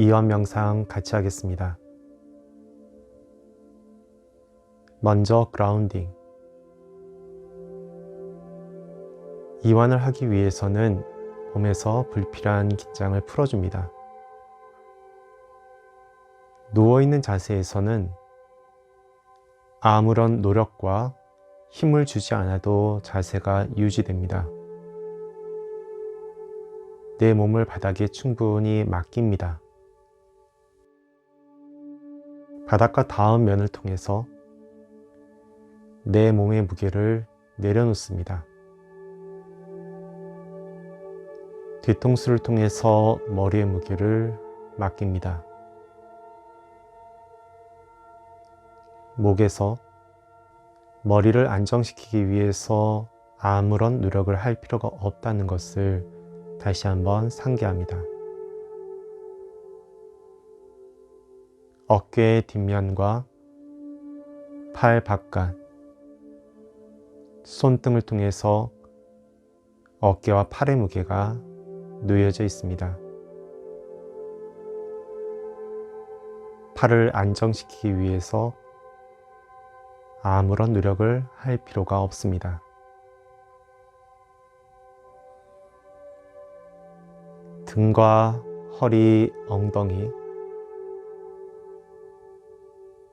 이완 명상 같이 하겠습니다. 먼저 그라운딩. 이완을 하기 위해서는 몸에서 불필요한 긴장을 풀어줍니다. 누워있는 자세에서는 아무런 노력과 힘을 주지 않아도 자세가 유지됩니다. 내 몸을 바닥에 충분히 맡깁니다. 바닥과 닿은 면을 통해서 내 몸의 무게를 내려놓습니다. 뒤통수를 통해서 머리의 무게를 맡깁니다. 목에서 머리를 안정시키기 위해서 아무런 노력을 할 필요가 없다는 것을 다시 한번 상기합니다. 어깨의 뒷면과 팔 바깥, 손등을 통해서 어깨와 팔의 무게가 놓여져 있습니다. 팔을 안정시키기 위해서 아무런 노력을 할 필요가 없습니다. 등과 허리, 엉덩이,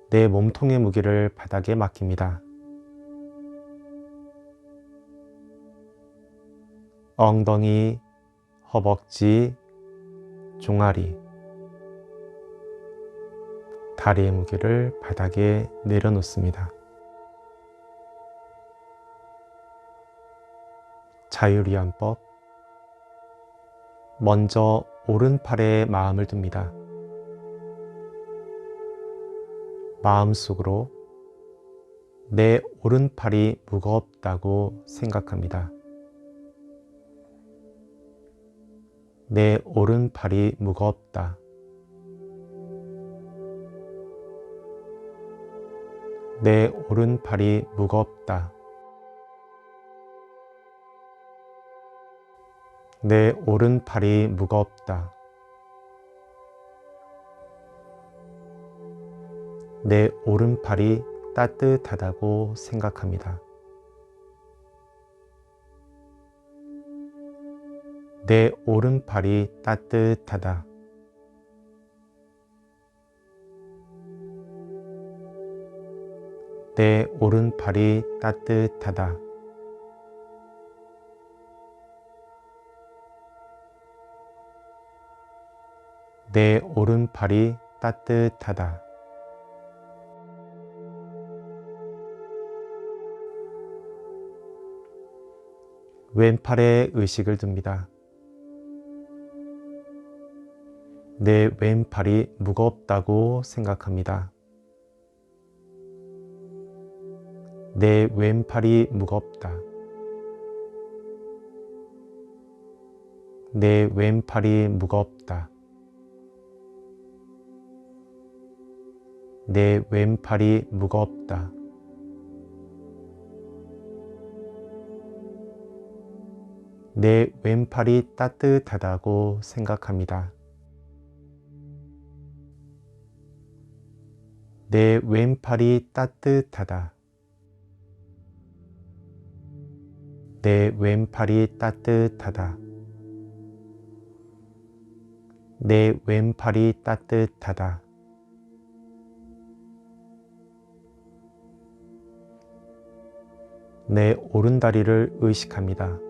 내 몸통의 무게를 바닥에 맡깁니다. 엉덩이, 허벅지, 종아리, 다리의 무게를 바닥에 내려놓습니다. 자유리안법 먼저 오른팔에 마음을 둡니다. 마음속으로 내 오른팔이 무겁다고 생각합니다. 내 오른팔이 무겁다. 내 오른팔이 무겁다. 내 오른팔이 무겁다. 내 오른팔이 따뜻하다고 생각합니다. 내 오른팔이 따뜻하다. 내 오른팔이 따뜻하다. 내 오른팔이 따뜻하다. 왼팔에 의식을 둡니다. 내 왼팔이 무겁다고 생각합니다. 내 왼팔이 무겁다. 내 왼팔이 무겁다. 내 왼팔이 무겁다. 내 왼팔이 따뜻하다고 생각합니다. 내 왼팔이 따뜻하다. 내 왼팔이 따뜻하다. 내 왼팔이 따뜻하다. 내 오른다리를 의식합니다.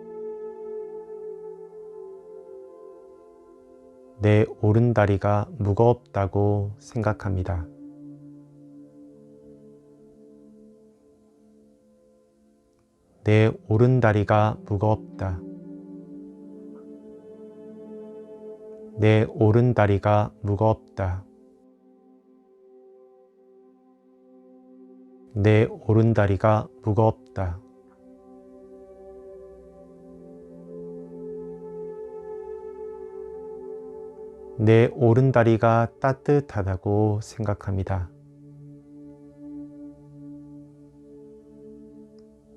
내 오른다리가 무겁다고 생각합니다. 내 오른다리가 무겁다. 내 오른다리가 무겁다. 내 오른다리가 무겁다. 내 오른다리가 따뜻하다고 생각합니다.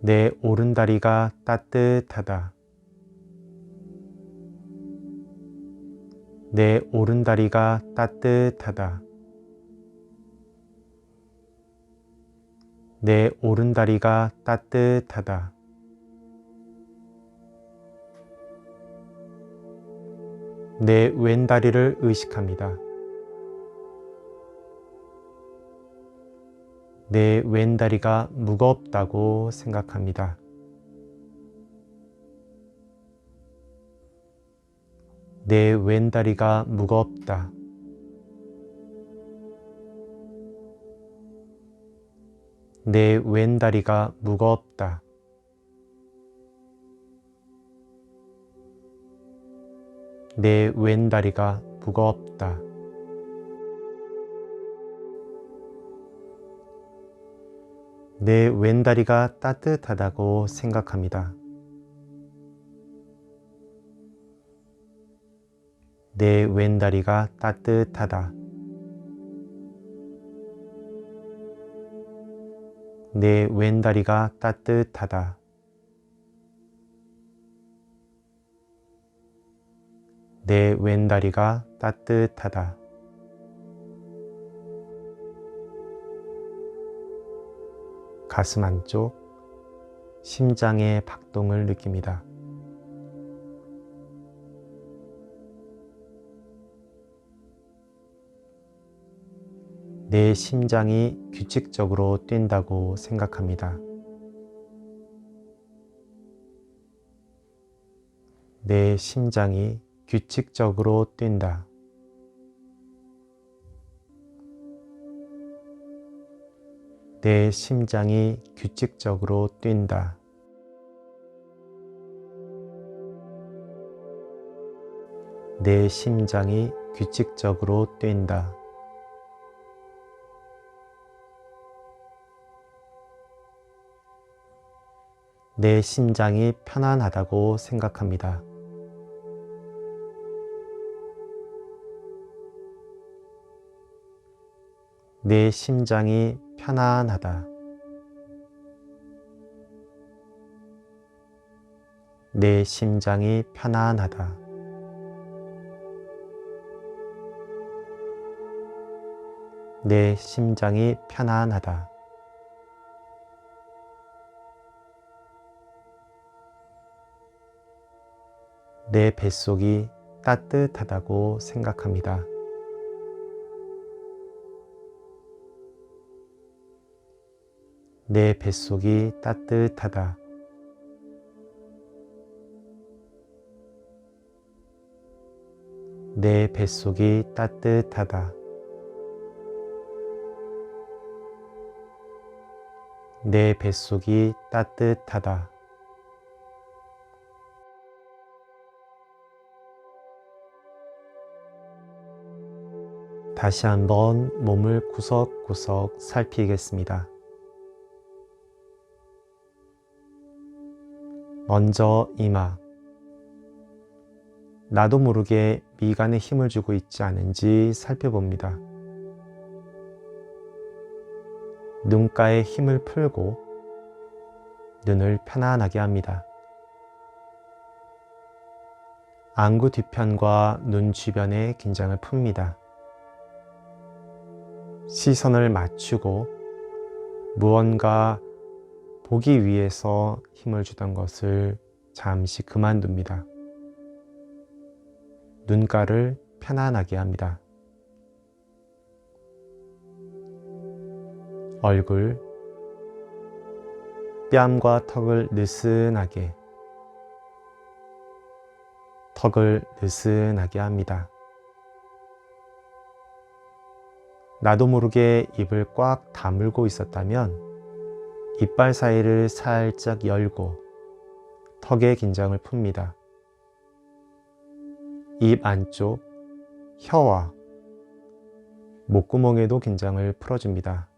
내 오른다리가 따뜻하다. 내 오른다리가 따뜻하다. 내 오른다리가 따뜻하다. 내 왼다리를 의식합니다. 내 왼다리가 무겁다고 생각합니다. 내 왼다리가 무겁다. 내 왼다리가 무겁다. 내 왼다리가 무겁다. 내 왼다리가 따뜻하다고 생각합니다. 내 왼다리가 따뜻하다. 내 왼다리가 따뜻하다. 내 왼다리가 따뜻하다. 가슴 안쪽 심장의 박동을 느낍니다. 내 심장이 규칙적으로 뛴다고 생각합니다. 내 심장이 규칙적으로 뛴다. 내 심장이 규칙적으로 뛴다. 내 심장이 규칙적으로 뛴다. 내 심장이 편안하다고 생각합니다. 내 심장이 편안하다. 내 심장이 편안하다. 내 심장이 편안하다. 내 뱃속이 따뜻하다고 생각합니다. 내 뱃속이 따뜻하다. 내 뱃속이 따뜻하다. 내 뱃속이 따뜻하다. 다시 한번 몸을 구석구석 살피겠습니다. 먼저 이마. 나도 모르게 미간에 힘을 주고 있지 않은지 살펴봅니다. 눈가에 힘을 풀고 눈을 편안하게 합니다. 안구 뒤편과 눈 주변에 긴장을 풉니다. 시선을 맞추고 무언가 보기 위해서 힘을 주던 것을 잠시 그만둡니다. 눈가를 편안하게 합니다. 얼굴, 뺨과 턱을 느슨하게, 턱을 느슨하게 합니다. 나도 모르게 입을 꽉 다물고 있었다면 이빨 사이를 살짝 열고 턱의 긴장을 풉니다. 입 안쪽 혀와 목구멍에도 긴장을 풀어줍니다.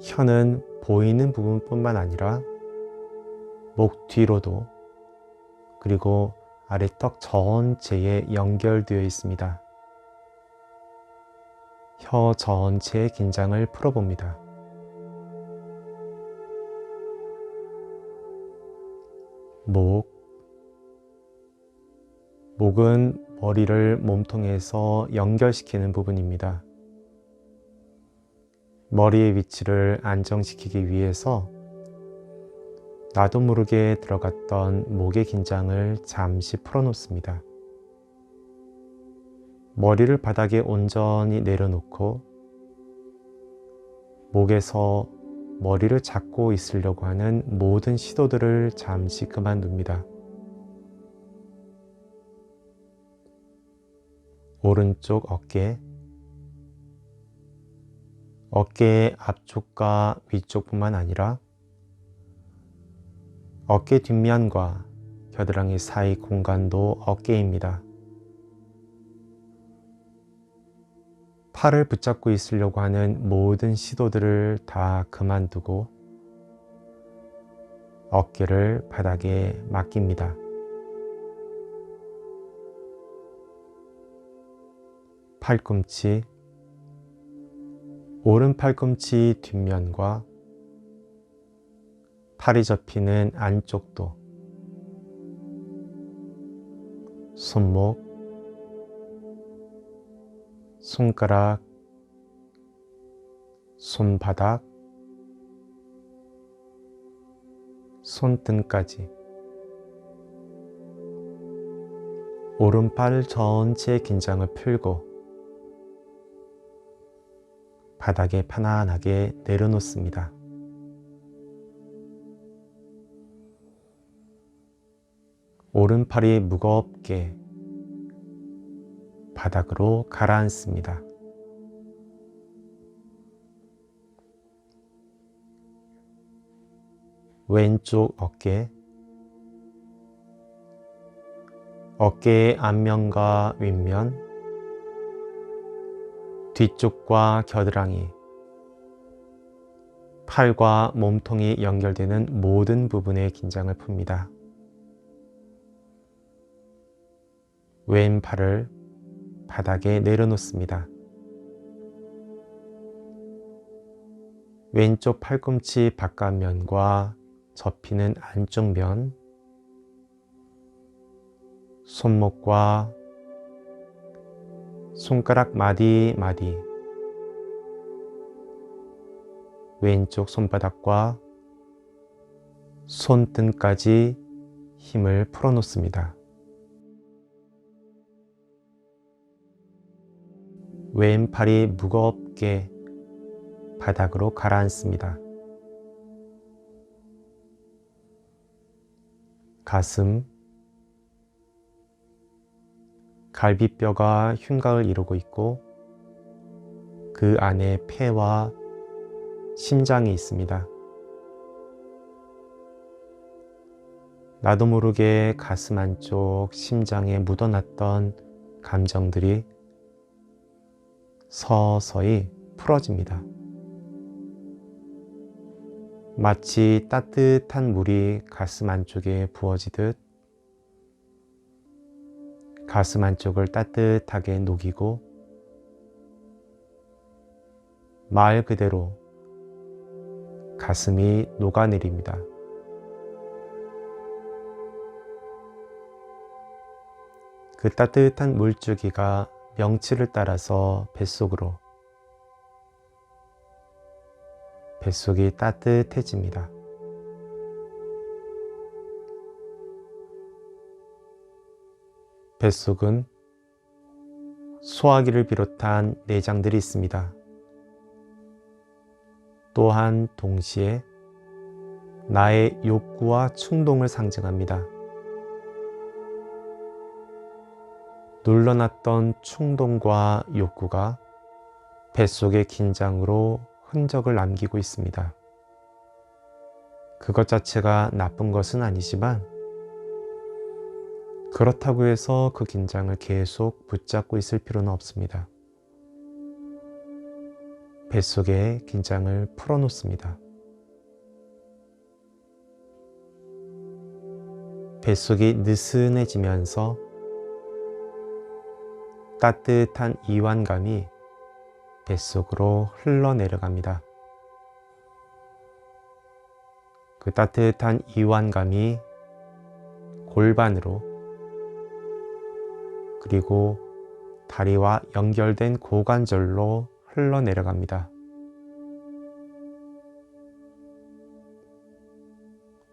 혀는 보이는 부분뿐만 아니라 목 뒤로도 그리고 아래턱 전체에 연결되어 있습니다. 혀 전체의 긴장을 풀어봅니다. 목, 목은 머리를 몸통에서 연결시키는 부분입니다. 머리의 위치를 안정시키기 위해서 나도 모르게 들어갔던 목의 긴장을 잠시 풀어놓습니다. 머리를 바닥에 온전히 내려놓고 목에서 머리를 잡고 있으려고 하는 모든 시도들을 잠시 그만둡니다. 오른쪽 어깨, 어깨의 앞쪽과 위쪽뿐만 아니라 어깨 뒷면과 겨드랑이 사이 공간도 어깨입니다. 팔을 붙잡고 있으려고 하는 모든 시도들을 다 그만두고 어깨를 바닥에 맡깁니다. 팔꿈치, 오른 팔꿈치 뒷면과 팔이 접히는 안쪽도 손목, 손가락, 손바닥, 손등까지 오른팔 전체의 긴장을 풀고 바닥에 편안하게 내려놓습니다. 오른팔이 무겁게 바닥으로 가라앉습니다. 왼쪽 어깨, 어깨의 앞면과 윗면, 뒤쪽과 겨드랑이, 팔과 몸통이 연결되는 모든 부분의 긴장을 풉니다. 왼팔을 바닥에 내려놓습니다. 왼쪽 팔꿈치 바깥면과 접히는 안쪽 면, 손목과 손가락 마디 마디 왼쪽 손바닥과 손등까지 힘을 풀어놓습니다. 왼팔이 무겁게 바닥으로 가라앉습니다. 가슴, 갈비뼈가 흉곽을 이루고 있고 그 안에 폐와 심장이 있습니다. 나도 모르게 가슴 안쪽 심장에 묻어놨던 감정들이 서서히 풀어집니다. 마치 따뜻한 물이 가슴 안쪽에 부어지듯 가슴 안쪽을 따뜻하게 녹이고 말 그대로 가슴이 녹아내립니다. 그 따뜻한 물줄기가 명치를 따라서 뱃속으로 뱃속이 따뜻해집니다. 뱃속은 소화기를 비롯한 내장들이 있습니다. 또한 동시에 나의 욕구와 충동을 상징합니다. 눌러놨던 충동과 욕구가 뱃속의 긴장으로 흔적을 남기고 있습니다. 그것 자체가 나쁜 것은 아니지만 그렇다고 해서 그 긴장을 계속 붙잡고 있을 필요는 없습니다. 뱃속의 긴장을 풀어놓습니다. 뱃속이 느슨해지면서 따뜻한 이완감이 뱃속으로 흘러내려갑니다. 그 따뜻한 이완감이 골반으로 그리고 다리와 연결된 고관절로 흘러내려갑니다.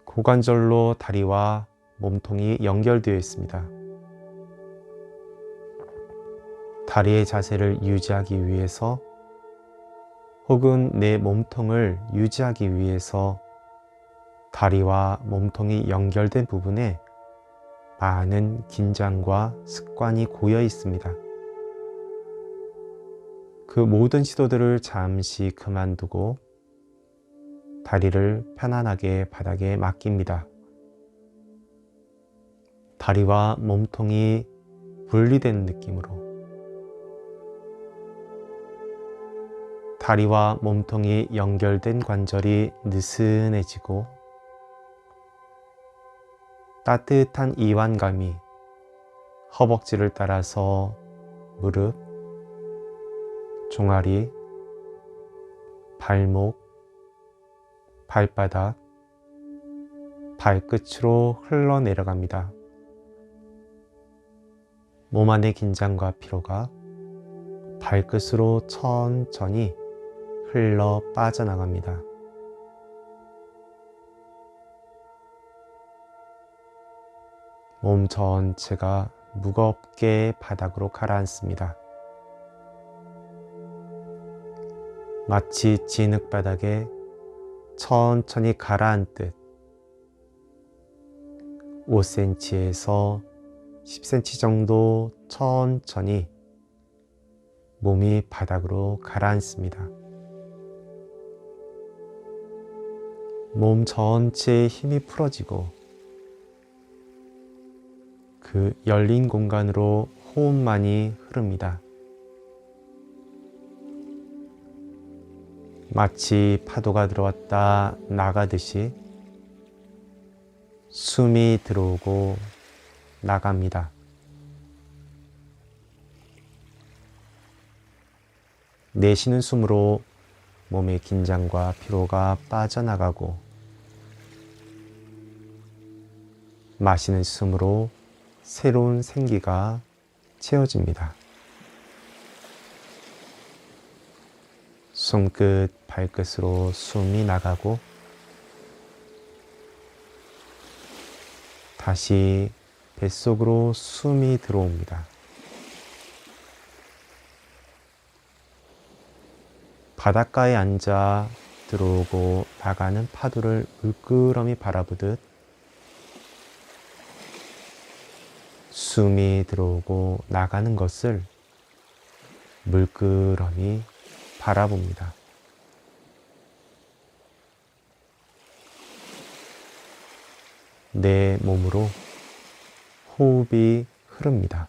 고관절로 다리와 몸통이 연결되어 있습니다. 다리의 자세를 유지하기 위해서 혹은 내 몸통을 유지하기 위해서 다리와 몸통이 연결된 부분에 많은 긴장과 습관이 고여 있습니다. 그 모든 시도들을 잠시 그만두고 다리를 편안하게 바닥에 맡깁니다. 다리와 몸통이 분리된 느낌으로 다리와 몸통이 연결된 관절이 느슨해지고 따뜻한 이완감이 허벅지를 따라서 무릎, 종아리, 발목, 발바닥, 발끝으로 흘러내려갑니다. 몸 안의 긴장과 피로가 발끝으로 천천히 흘러 빠져나갑니다. 몸 전체가 무겁게 바닥으로 가라앉습니다. 마치 진흙바닥에 천천히 가라앉듯 5cm에서 10cm 정도 천천히 몸이 바닥으로 가라앉습니다. 몸 전체의 힘이 풀어지고 그 열린 공간으로 호흡만이 흐릅니다. 마치 파도가 들어왔다 나가듯이 숨이 들어오고 나갑니다. 내쉬는 숨으로 몸의 긴장과 피로가 빠져나가고 마시는 숨으로 새로운 생기가 채워집니다. 손끝, 발끝으로 숨이 나가고 다시 뱃속으로 숨이 들어옵니다. 바닷가에 앉아 들어오고 나가는 파도를 물끄러미 바라보듯 숨이 들어오고 나가는 것을 물끄러미 바라봅니다. 내 몸으로 호흡이 흐릅니다.